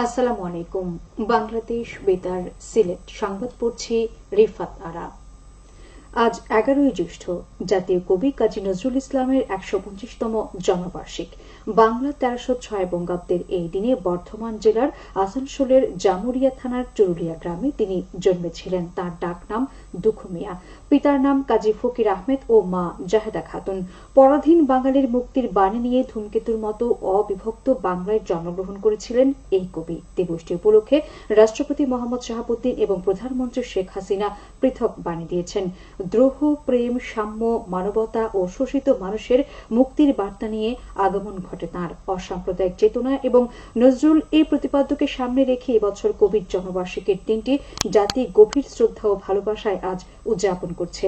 আসসালামু আলাইকুম বাংলাদেশ বেতার সিলেট সংবাদ পড়ছি রিফাত আরা। আজ এগারোই জ্যৈষ্ঠ, জাতীয় কবি কাজী নজরুল ইসলামের একশো পঞ্চাশতম জন্মবার্ষিক। বাংলা তেরোশো ছয় বঙ্গাব্দের এই দিনে বর্ধমান জেলার আসানসোলের জামুরিয়া থানার চুরুলিয়া গ্রামে তিনি জন্মেছিলেন। তার ডাক নাম দুখু মিয়া। পিতার নাম কাজী ফকির আহমেদ ও মা জাহেদা খাতুন। পরাধীন বাঙালির মুক্তির বাণী নিয়ে ধূমকেতুর মতো অবিভক্ত বাংলায় জন্মগ্রহণ করেছিলেন এই কবি। দিবসটি উপলক্ষে রাষ্ট্রপতি মোহাম্মদ শাহাবুদ্দিন এবং প্রধানমন্ত্রী শেখ হাসিনা পৃথক বাণী দিয়েছেন। দ্রোহ, প্রেম, সাম্য, মানবতা ও শোষিত মানুষের মুক্তির বার্তা নিয়ে আগমন ঘটে তাঁর। অসাম্প্রদায়িক চেতনা এবং নজরুল এই প্রতিপাদ্যকে সামনে রেখে এবছর কবির জন্মবার্ষিকীর দিনটি জাতি গভীর শ্রদ্ধা ও ভালোবাসায় আজ উদযাপন করছে।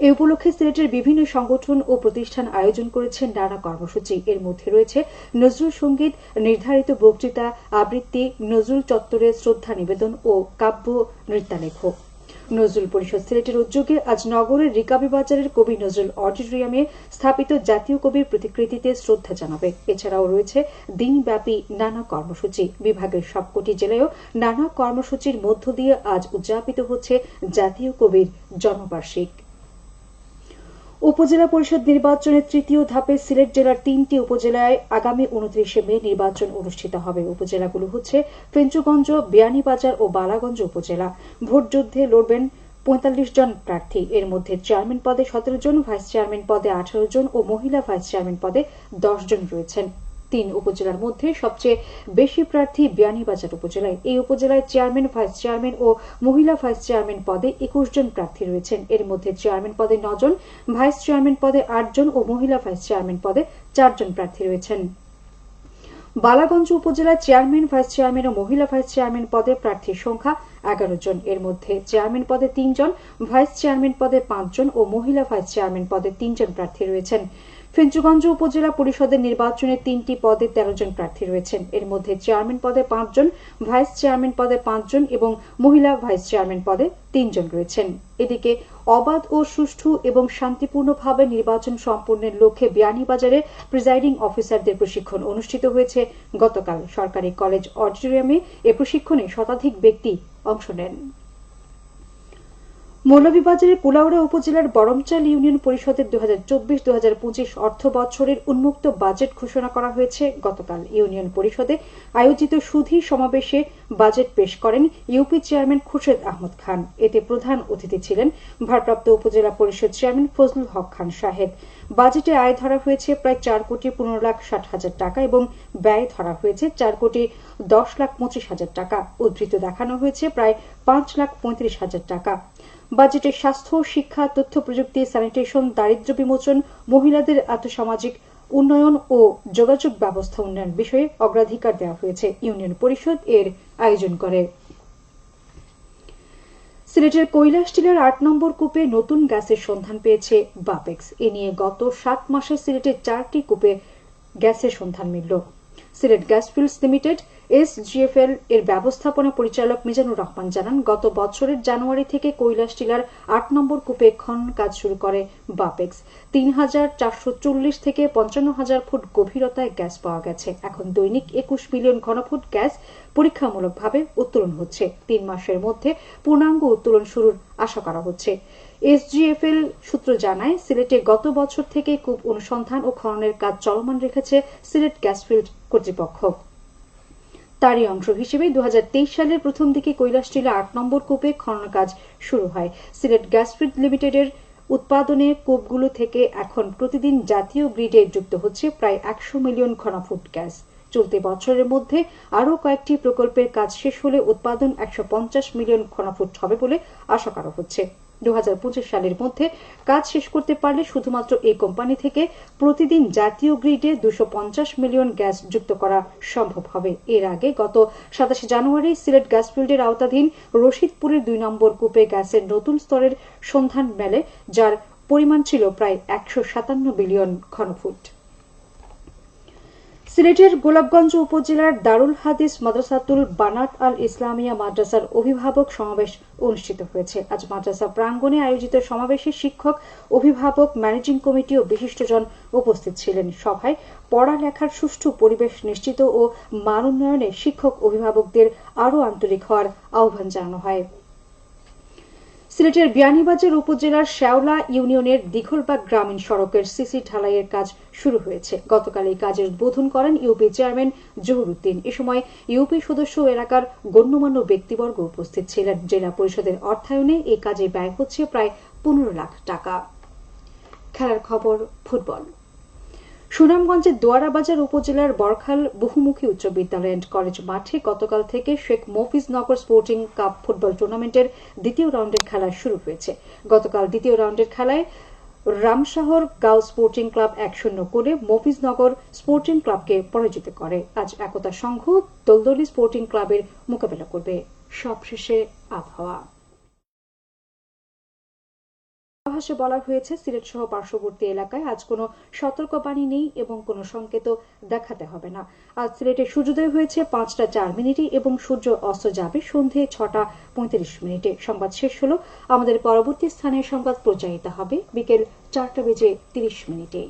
এই উপলক্ষে সিলেটের বিভিন্ন সংগঠন ও প্রতিষ্ঠান আয়োজন করেছে নানা কর্মসূচি। এর মধ্যে রয়েছে নজরুল সংগীত, নির্ধারিত বক্তৃতা, আবৃত্তি, নজরুল চত্বরে শ্রদ্ধা নিবেদন ও কাব্য নৃত্যালেখ। নজরুল পরিষদ সিলেটের উদ্যোগে আজ নগরের রিকাবি বাজারের কবি নজরুল অডিটোরিয়ামে স্থাপিত জাতীয় কবির প্রতিকৃতিতে শ্রদ্ধা জানাবে। এছাড়াও রয়েছে দিনব্যাপী নানা কর্মসূচি। বিভাগের সবকটি জেলায়ও নানা কর্মসূচির মধ্য দিয়ে আজ উদযাপিত হচ্ছে জাতীয় কবির জন্মবার্ষিক। উপজেলা পরিষদ নির্বাচনের তৃতীয় ধাপে সিলেট জেলার তিনটি উপজেলায় আগামী উনত্রিশে মে নির্বাচন অনুষ্ঠিত হবে। উপজেলাগুলো হচ্ছে ফেঞ্চুগঞ্জ, বিয়ানীবাজার ও বালাগঞ্জ উপজেলা। ভোটযুদ্ধে লড়বেন পঁয়তাল্লিশ জন প্রার্থী। এর মধ্যে চেয়ারম্যান পদে সতেরো জন, ভাইস চেয়ারম্যান পদে আঠারো জন ও মহিলা ভাইস চেয়ারম্যান পদে দশ জন রয়েছেন। তিন উপজেলার মধ্যে সবচেয়ে বেশি প্রার্থী বিয়ানীবাজার উপজেলায়। এই উপজেলায় চেয়ারম্যান, ভাইস চেয়ারম্যান ও মহিলা ভাইস চেয়ারম্যান পদে একুশ জন প্রার্থী রয়েছেন। এর মধ্যে চেয়ারম্যান পদে নজন ভাইস চেয়ারম্যান পদে আটজন ও মহিলা ভাইস চেয়ারম্যান পদে চারজন প্রার্থী রয়েছেন। বালাগঞ্জ উপজেলায় চেয়ারম্যান, ভাইস চেয়ারম্যান ও মহিলা ভাইস চেয়ারম্যান পদে প্রার্থীর সংখ্যা এগারো জন। এর মধ্যে চেয়ারম্যান পদে তিনজন ভাইস চেয়ারম্যান পদে পাঁচজন ও মহিলা ভাইস চেয়ারম্যান পদে তিনজন প্রার্থী রয়েছেন। ফেঞ্চুগঞ্জ উপজেলা পরিষদের নির্বাচনে তিনটি পদে তেরো জন প্রার্থী রয়েছেন। এর মধ্যে চেয়ারম্যান পদে পাঁচজন ভাইস চেয়ারম্যান পদে পাঁচজন এবং মহিলা ভাইস চেয়ারম্যান পদে তিনজন রয়েছেন। এদিকে অবাধ ও সুষ্ঠু এবং শান্তিপূর্ণভাবে নির্বাচন সম্পন্নের লক্ষ্যে বিয়ানীবাজারে প্রিজাইডিং অফিসারদের প্রশিক্ষণ অনুষ্ঠিত হয়েছে। গতকাল সরকারি কলেজ অডিটোরিয়ামে এ প্রশিক্ষণে শতাধিক ব্যক্তি অংশ নেন। মৌলভীবাজারের কুলাউড়া উপজেলার বরমচাল ইউনিয়ন পরিষদের দু হাজার চব্বিশ দু হাজার পঁচিশ অর্থ বছরের উন্মুক্ত বাজেট ঘোষণা করা হয়েছে। গতকাল ইউনিয়ন পরিষদে আয়োজিত সুধী সমাবেশে বাজেট পেশ করেন ইউপি চেয়ারম্যান খুরশেদ আহমদ খান। এতে প্রধান অতিথি ছিলেন ভারপ্রাপ্ত উপজেলা পরিষদ চেয়ারম্যান ফজলুল হক খান সাহেব। বাজেটে আয় ধরা হয়েছে প্রায় চার কোটি পনেরো লাখ ষাট হাজার টাকা এবং ব্যয় ধরা হয়েছে চার কোটি দশ লাখ পঁচিশ হাজার টাকা। উদ্ধৃত দেখানো হয়েছে প্রায় পাঁচ লাখ পঁয়ত্রিশ হাজার টাকা। বাজেটে স্বাস্থ্য, শিক্ষা, তথ্য প্রযুক্তি, স্যানিটেশন দারিদ্র বিমোচন, মহিলাদের আর্থসামাজিক উন্নয়ন ও যোগাযোগ ব্যবস্থা উন্নয়ন বিষয়ে অগ্রাধিকার দেওয়া হয়েছে। ইউনিয়ন পরিষদ এর আয়োজন করে। সিলেটের কৈলাস টিলার আট নম্বর কূপে নতুন গ্যাসের সন্ধান পেয়েছে বাপেক্স। এ নিয়ে গত সাত মাসে সিলেটের চারটি কূপে গ্যাসের সন্ধান মিলল। Sylhet gas fields limited SGFL এর ব্যবস্থাপনা পরিচালক মিজানুর রহমান জানান, গত বছরের জানুয়ারি থেকে কৈলাস টিলার আট নম্বর কূপে খনন কাজ শুরু করে বাপেক্স। তিন হাজার চারশো চল্লিশ থেকে পঞ্চান্ন হাজার ফুট গভীরতায় গ্যাস পাওয়া গেছে। এখন দৈনিক একুশ মিলিয়ন ঘনফুট গ্যাস পরীক্ষামূলকভাবে উত্তোলন হচ্ছে। তিন মাসের মধ্যে পূর্ণাঙ্গ উত্তোলন শুরুর আশা করা হচ্ছে। এসজিএফএল সূত্র জানায়, সিলেটে গত বছর থেকে কূপ অনুসন্ধান ও খননের কাজ চলমান রেখেছে সিলেট গ্যাসফিল্ড কর্তৃপক্ষ। তারই অংশ হিসেবে দু হাজার তেইশ সালের প্রথম দিকে কৈলাসটিলা আট নম্বর কূপে খনন কাজ শুরু হয়। সিলেট গ্যাসফিল্ড লিমিটেডের উৎপাদনে কূপগুলো থেকে এখন প্রতিদিন জাতীয় গ্রিডে যুক্ত হচ্ছে প্রায় একশো মিলিয়ন ঘনফুট গ্যাস। চলতি বছরের মধ্যে আরও কয়েকটি প্রকল্পের কাজ শেষ হলে উৎপাদন একশো পঞ্চাশ মিলিয়ন ঘনফুট হবে বলে আশা করা হচ্ছে। দু হাজার পঁচিশ সালের মধ্যে কাজ শেষ করতে পারলে শুধুমাত্র এই কোম্পানি থেকে প্রতিদিন জাতীয় গ্রিডে দুশো মিলিয়ন গ্যাস যুক্ত করা সম্ভব হবে। এর আগে গত সাতাশে জানুয়ারি সিলেট গ্যাস ফিল্ডের আওতাধীন রশিদপুরের দুই নম্বর কূপে গ্যাসের নতুন স্তরের সন্ধান মেলে, যার পরিমাণ ছিল প্রায় একশো সাতান্ন বিলিয়ন ঘনফুট। সিলেটের গোলাপগঞ্জ উপজেলার দারুল হাদিস মাদ্রাসাতুল বানাত আল ইসলামিয়া মাদ্রাসার অভিভাবক সমাবেশ অনুষ্ঠিত হয়েছে। আজ মাদ্রাসা প্রাঙ্গণে আয়োজিত সমাবেশে শিক্ষক, অভিভাবক, ম্যানেজিং কমিটি ও বিশিষ্টজন উপস্থিত ছিলেন। সভায় পড়ালেখার সুষ্ঠু পরিবেশ নিশ্চিত ও মান উন্নয়নে শিক্ষক, অভিভাবকদের আরও আন্তরিক হওয়ার আহ্বান জানানো হয়। সিলেটের বিয়ানীবাজার উপজেলার শেওলা ইউনিয়নের দিঘলবাগ গ্রামীণ সড়কের সিসি ঢালাইয়ের কাজ শুরু হয়েছে। গতকাল এই কাজের উদ্বোধন করেন ইউপি চেয়ারম্যান জহুরুদ্দিন। এ সময় ইউপি সদস্য এলাকার গণ্যমান্য ব্যক্তিবর্গ উপস্থিত ছিলেন। জেলা পরিষদের অর্থায়নে এই কাজে ব্যয় হচ্ছে প্রায় পনেরো লাখ টাকা। খেলার খবর, ফুটবল। সুনামগঞ্জের দোয়ারাবাজার উপজেলার বরখাল বহুমুখী উচ্চ বিদ্যালয় অ্যান্ড কলেজ মাঠে গতকাল থেকে Sheikh Mofiznagar sporting cup football টুর্নামেন্টের দ্বিতীয় রাউন্ডের খেলা শুরু হয়েছে। গতকাল দ্বিতীয় রাউন্ডের খেলায় রামশহর গাঁও স্পোর্টিং ক্লাব এক শূন্য করে মফিজনগর স্পোর্টিং ক্লাবকে পরাজিত করে। আজ একতা সংঘ দলদলি স্পোর্টিং ক্লাবের মোকাবেলা করবে। সবশেষে আবহাওয়া। পূর্বাভাসে বলা হয়েছে, সিলেট সহ পার্শ্ববর্তী এলাকায় আজ কোনো সতর্কবাণী নেই এবং কোনো সংকেত দেখাতে হবে না। আজ সিলেটে সূর্যোদয় হয়েছে পাঁচটা চার মিনিটে এবং সূর্য অস্ত যাবে সন্ধে ছটা পঁয়ত্রিশ মিনিটে। সংবাদ শেষ হলো। আমাদের পরবর্তী স্থানে সংবাদ প্রচারিত হবে বিকেল চারটা বেজে তিরিশ মিনিটে।